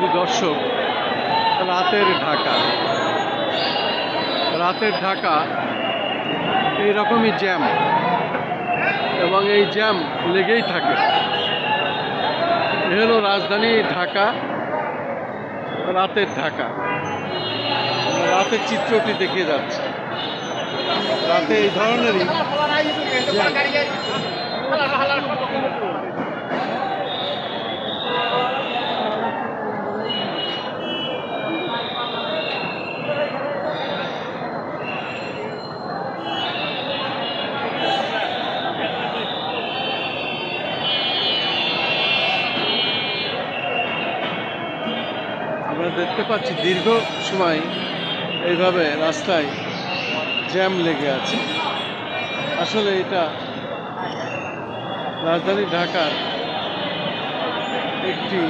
শুধু দর্শক, রাতের ঢাকা। রাতের ঢাকা এই রকমই জ্যাম। এবং এই জ্যাম লেগেই থাকে। এ হলো রাজধানী ঢাকা, রাতের ঢাকা। রাতের চিত্রটি দেখে যাচ্ছে। রাতে এই ধরনেরই আমরা দেখতে পাচ্ছি দীর্ঘ সময় এইভাবে রাস্তায় জ্যাম লেগে আছে। আসলে এটা রাজধানী ঢাকার একটি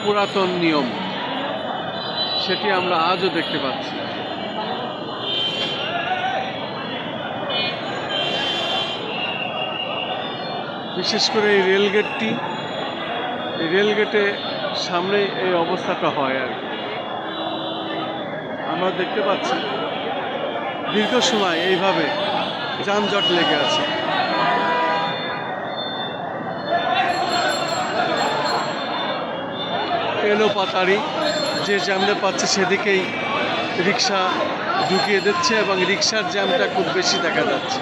পুরাতন নিয়ম। সেটি আমরা আজও দেখতে পাচ্ছি। বিশেষ করে এই রেলগেটটি, এই রেলগেটে সামনে এই অবস্থাটা হয় আর কি। আমরা দেখতে পাচ্ছি, দীর্ঘ সময় এইভাবে যানজট লেগে আছে। এলো পাতারি, যে জ্যামটা পাচ্ছে সেদিকেই রিক্সা ঢুকিয়ে দিচ্ছে এবং রিক্সার জ্যামটা খুব বেশি দেখা যাচ্ছে।